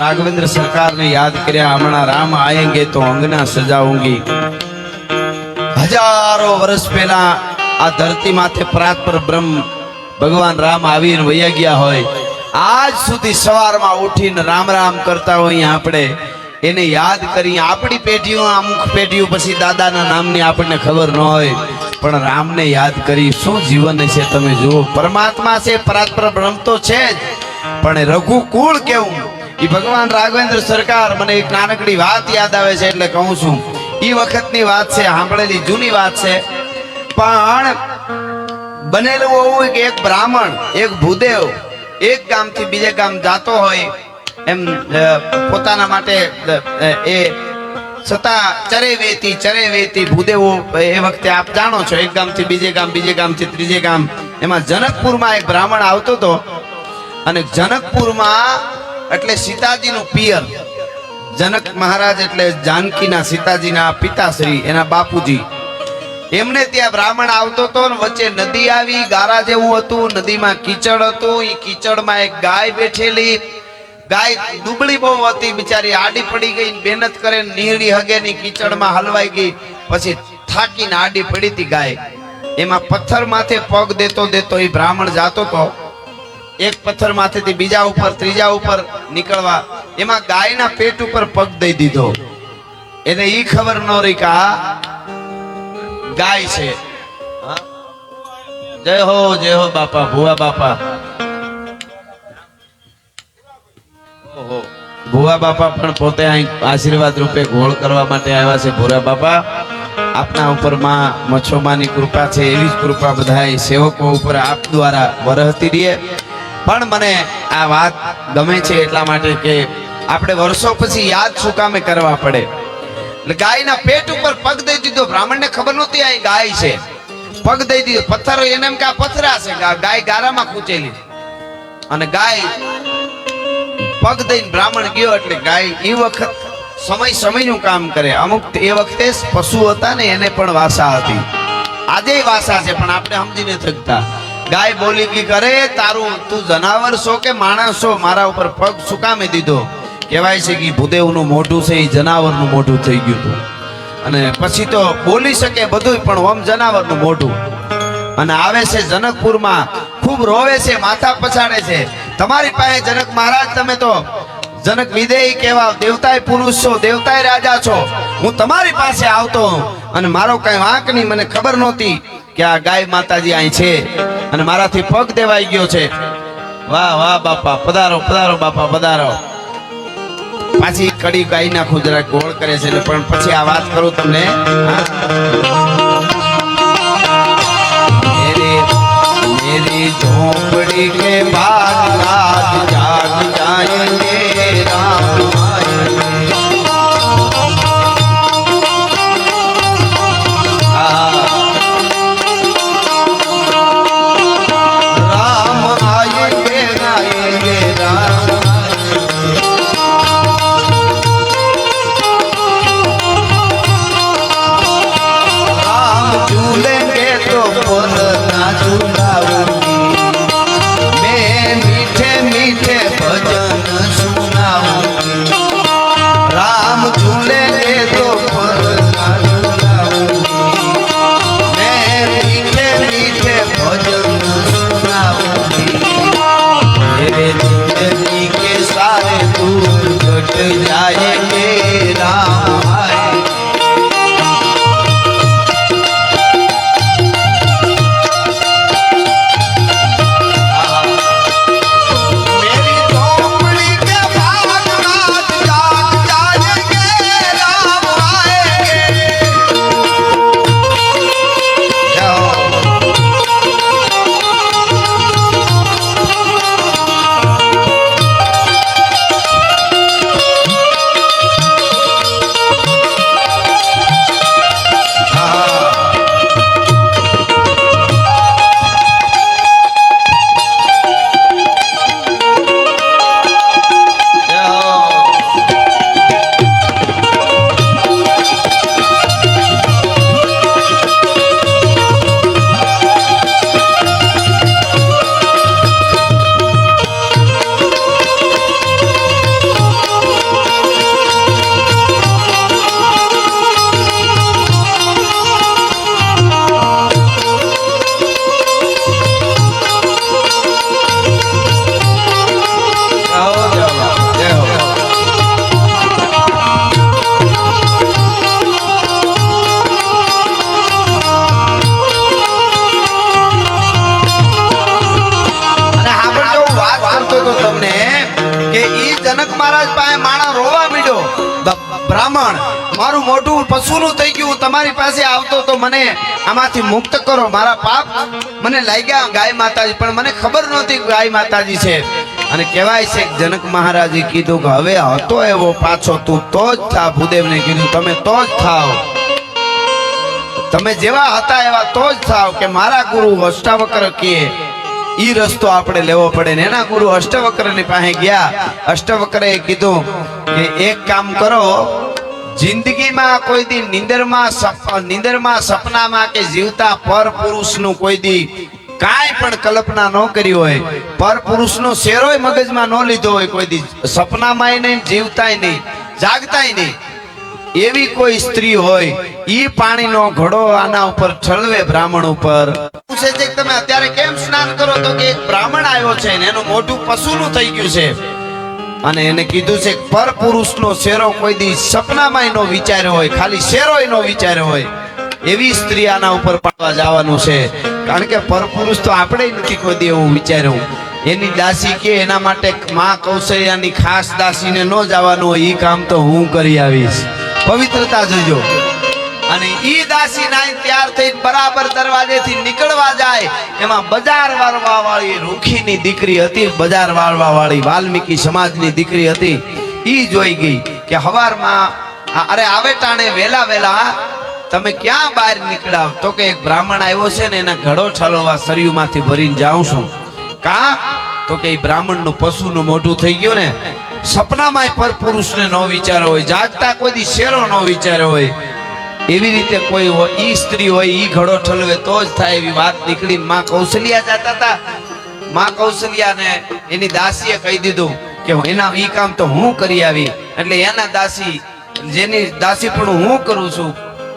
રાઘવેન્દ્ર સરકારને યાદ કર્યા, હમણાં રામ આયંગે તો અંગના સજાઉંગી હજારો વર્ષ પહેલા આ ધરતી માથે પ્રાત પર બ્રહ્મ ભગવાન રામ આવીને વયા ગયા હોય. આજ સુધી સવારમાં ઉઠીને રામ રામ કરતા હોઈએ આપણે. એને યાદ કરી આપણી પેઢીઓ અમુક પેઢીઓ પછી દાદાના નામની આપણને ખબર ન હોય. પણ રામને યાદ કરી શું જીવન છે તમે જુઓ. પરમાત્મા છે પરાત્પર બ્રહ્મ તો છે જ. પણ રઘુકુળ કેવું? એ ભગવાન રાઘવેન્દ્ર સરકાર મને એક નાનકડી વાત યાદ આવે છે એટલે કહું છું. એ વખતની વાત છે, સાંભળેલી જૂની વાત છે. પણ બનેલું એવું કે એક બ્રાહ્મણ, એક ભૂદેવ, એક ગામથી બીજે ગામ જાતો હોય, એમ પોતાના માટે એ છતાં ચરે વેતી ચરે વેતી ભૂદેવો, એ વખતે આપ જાણો છો, એક ગામથી બીજે ગામ, બીજે ગામથી ત્રીજે ગામ. એમાં જનકપુરમાં એક બ્રાહ્મણ આવતો હતો અને જનકપુરમાં એટલે સીતાજીનું પિયર. જનક મહારાજ એટલે જાનકીના સીતાજીના પિતાશ્રી, એના બાપુજી. એમને ત્યાં બ્રાહ્મણ આવતો હતો ને વચ્ચે નદી આવી, ગારા જેવું હતું, નદીમાં કીચડ હતું એ કીચડમાં એક ગાય બેઠેલી. ગાય દુબળી બહુ હતી, બિચારી આડી પડી ગઈ મહેનત કરે નીરડી હગે ની કીચડમાં હલવાઈ ગઈ. પછી થાકીને આડી પડી હતી ગાય. એમાં પથ્થર માથે પગ દેતો દેતો એ બ્રાહ્મણ જાતો તો એક પથ્થર માથેથી બીજા ઉપર, ત્રીજા ઉપર નીકળવા. એમાં ગાયના પેટ ઉપર પગ દઈ દીધો. એને ઈ ખબર ન રહી કે ગાય છે. જય હો જય હો બાપા, ભુવા બાપા. ભુવા બાપા પણ પોતે અહીં આશીર્વાદ રૂપે ઘોળ કરવા માટે આવ્યા છે, ભુરા બાપા. આપના ઉપરમાં મચ્છોમાની કૃપા છે, એવી જ કૃપા બધા સેવકો ઉપર આપ દ્વારા વરહતી રહે પણ મને આ વાત ગમે છે એટલા માટે કે આપણે વર્ષો પછી યાદ શું કામે કરવા પડે. એટલે ગાયના પેટ ઉપર પગ દઈ દીધો. બ્રાહ્મણને ખબર નહોતી આ ગાય છે. પગ દઈ દીધો. પથ્થર એને એમ કે આ પથરા છે. ગાય ગારામાં કૂચેલી અને ગાય પગ દઈને બ્રાહ્મણ ગયો એટલે ગાય એ વખત સમય સમયનું કામ કરે. અમુક એ વખતે પશુ હતા ને એને પણ વાસા હતી. આજે વાસા છે, પણ આપણે સમજી નથી થકતા ગાય બોલી કે કરે, તારું તું જનાવર છો કે માણસ છો? મારા ઉપર પગ સુકામી દીધો? કહેવાય છે કે ભૂદેવનું મોઢું છે એ જનાવરનું મોઢું થઈ ગયું હતું. અને પછી તો બોલી શકે બધું પણ ઓમ જનાવરનું મોઢું. અને આવે છે જનકપુરમાં, ખૂબ રોવે છે, માથા પછાડે છે. તમારી પાસે જનક મહારાજ, તમે તો જનક વિદેહી કેવા દેવતાય પુરુષ છો, દેવતાય રાજા છો. હું તમારી પાસે આવતો અને મારો કઈ વાંક નહીં, મને ખબર નહોતી કે આ ગાય માતાજી અહીં છે. અને મારાથી પગ દેવાઈ ગયો છે. વાહ વાહ, બાપા, પધારો પધારો, બાપા, પધારો. પાછી કડી ગાઈ નાખું જરા ગોળ કરે છે પણ પછી આ વાત કરું તમને ઝોપડી કે બા જનક મહારાજ પાસે માણા રોવા મીડ્યો. બ્રાહ્મણ, મારું મોઢું પશુનું થઈ ગયું, તમારી પાસે આવતો તો મને આમાંથી મુક્ત કરો. મારા પાપ મને લાગ્યા ગાય માતાજી, પણ મને ખબર નહોતી ગાય માતાજી છે. અને કહેવાય છે જનક મહારાજે કીધું કે હવે હતો એવો પાછો, તું તો જ થા, ભૂદેવને કીધું, તમે તો જ થાવ. તમે જેવા હતા એવા તો જ થાવ કે મારા ગુરુ અષ્ટાવક્ર કે ઈ રસ્તો આપણે લેવો પડે ને એના ગુરુ અષ્ટવક્રની પાસે ગયા. અષ્ટવક્રએ કીધું કે એક કામ કરો, જિંદગીમાં કોઈ દી નિંદરમાં નિંદરમાં સપનામાં કે જીવતા પર પુરુષનું કોઈ દી કાંઈ પણ કલ્પના ન કરી હોય પર પુરુષનો શેરોય મગજમાં ન લીધો હોય, કોઈ દી સપનામાંય નહીં, જીવતાય નહીં, જાગતાય નહીં. એવી કોઈ સ્ત્રી હોય, ઈ પાણીનો ઘડો આના ઉપર ઠલવે બ્રાહ્મણ ઉપર. પૂછે છે કે તમે અત્યારે કેમ સ્નાન કરો? તો કે એક બ્રાહ્મણ આવ્યો છે ને એનું મોઢું પશુનું થઈ ગયું છે. અને એને કીધું છે પર પુરુષનો શેરો કોઈ દી સપનામાં વિચાર્યો હોય, ખાલી શેરો એનો વિચાર્યો હોય, એવી સ્ત્રી આના ઉપર પાડવા જવાનું છે. કારણ કે પર પુરુષ તો આપણે નથી કોઈ દી એવું વિચાર્યું. એની દાસી કે એના માટે માં કૌશલ્યાની ખાસ દાસીને ન જવાનું હોય એ કામ તો હું કરી આવીશ. પવિત્રતા જોજો. અને ઈ દાસી નાઈ તૈયાર થઈને બરાબર દરવાજેથી નીકળવા જાય, એમાં બજાર વાળવા વાળી રૂખીની દીકરી હતી, બજાર વાળવા વાળી વાલ્મીકી સમાજની દીકરી હતી. ઈ જોઈ ગઈ કે હવારમાં અરે આવે ટાણે વેલા વેલા તમે ક્યાં બહાર નીકળ્યા? તો કે એક બ્રાહ્મણ આવ્યો છે ને એના ઘડો ઠલવા સરયુમાંથી ભરીને જાઉં છું. કા? તો કે એ બ્રાહ્મણનું પશુનું મોઢું થઈ ગયું ને. સપનામાં પર પુરુષને ન વિચારો હોય, જાગતા કોઈ શેરો ન વિચાર્યો હોય. એવી રીતે કોઈ હોય, ઈ સ્ત્રી હોય, ઈ ઘડો ઠલવે તો જ થાય એવી વાત નીકળી માં કૌશલ્યા જતા હતા. માં કૌશલ્યાને એની દાસીએ કહી દીધું કે એના ઈ કામ તો હું કરી આવી. એટલે એના દાસી, જેની દાસી પણ હું કરું છું,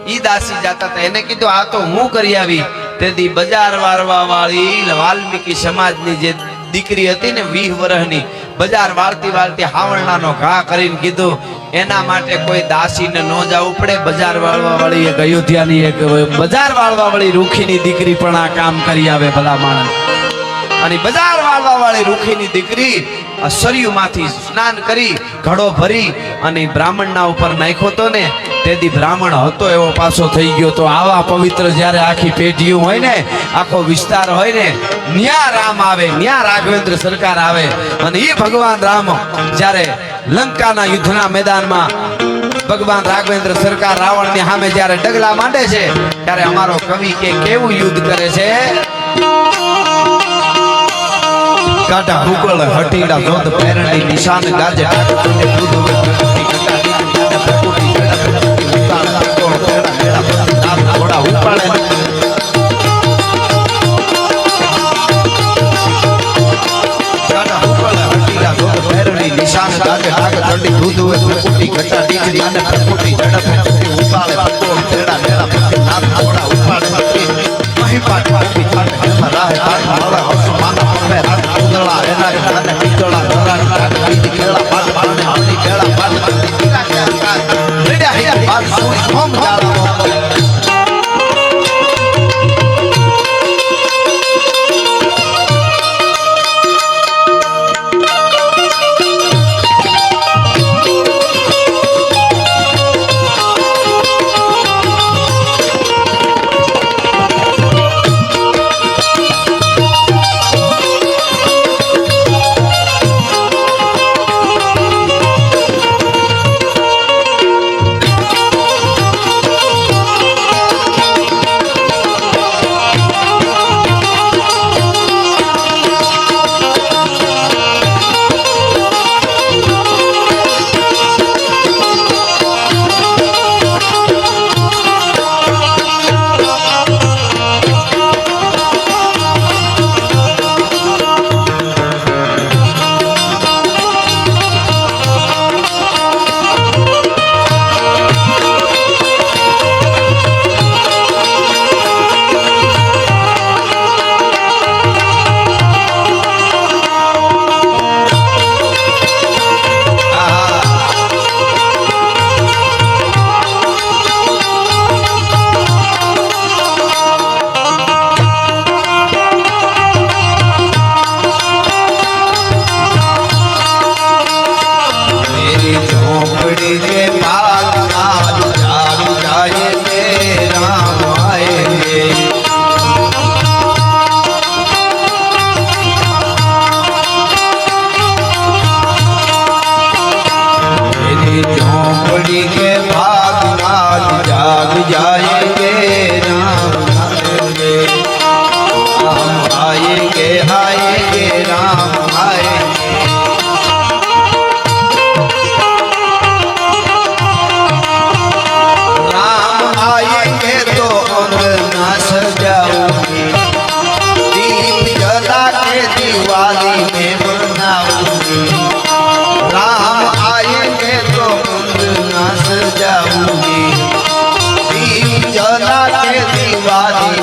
ઈ દાસી જાતા હતા. એને કીધું, આ તો હું કરી આવી. તેથી બજાર વાળવા વાળી વાલ્મીકી સમાજની જે દીકરી હતી ને વીહ વર્ષની બજાર વાળતી વાળતી હાવરણાનો ઘા કરીને કીધું એના માટે કોઈ દાસીને ન જવું પડે. બજાર વાળવા વાળી એક અયોધ્યાની એક બજાર વાળવા વાળી રૂખીની દીકરી પણ આ કામ કરી આવે ભલા માણસ. અને બજાર વાળવા વાળી રૂખીની દીકરી આ સરયુમાંથી સ્નાન કરી, ઘડો ભરી અને બ્રાહ્મણના ઉપર નાખ્યો તો ને, તેથી બ્રાહ્મણ હતો એવો પાછો થઈ ગયો તો આવા પવિત્ર જ્યારે આખી પેઢીઓ હોય ને, આખો વિસ્તાર હોય ને, ન્યા રામ આવે, ન્યા રાઘવેન્દ્ર સરકાર આવે. અને એ ભગવાન રામ જ્યારે લંકાના યુદ્ધના મેદાનમાં ભગવાન રાઘવેન્દ્ર સરકાર રાવણની સામે જ્યારે ડગલા માંડે છે, ત્યારે અમારો કવિ કે કેવું યુદ્ધ કરે છે? કાટા હુકળ હટીડા ધોધ પેરણી નિશાન ગાજે નિશાન ગાજે ડાગ દંડી હોય ત્રિપુટી ઘટા ડીકરી અને પ્રકૃતિ ઝડપ. ઉપાડે Rodney.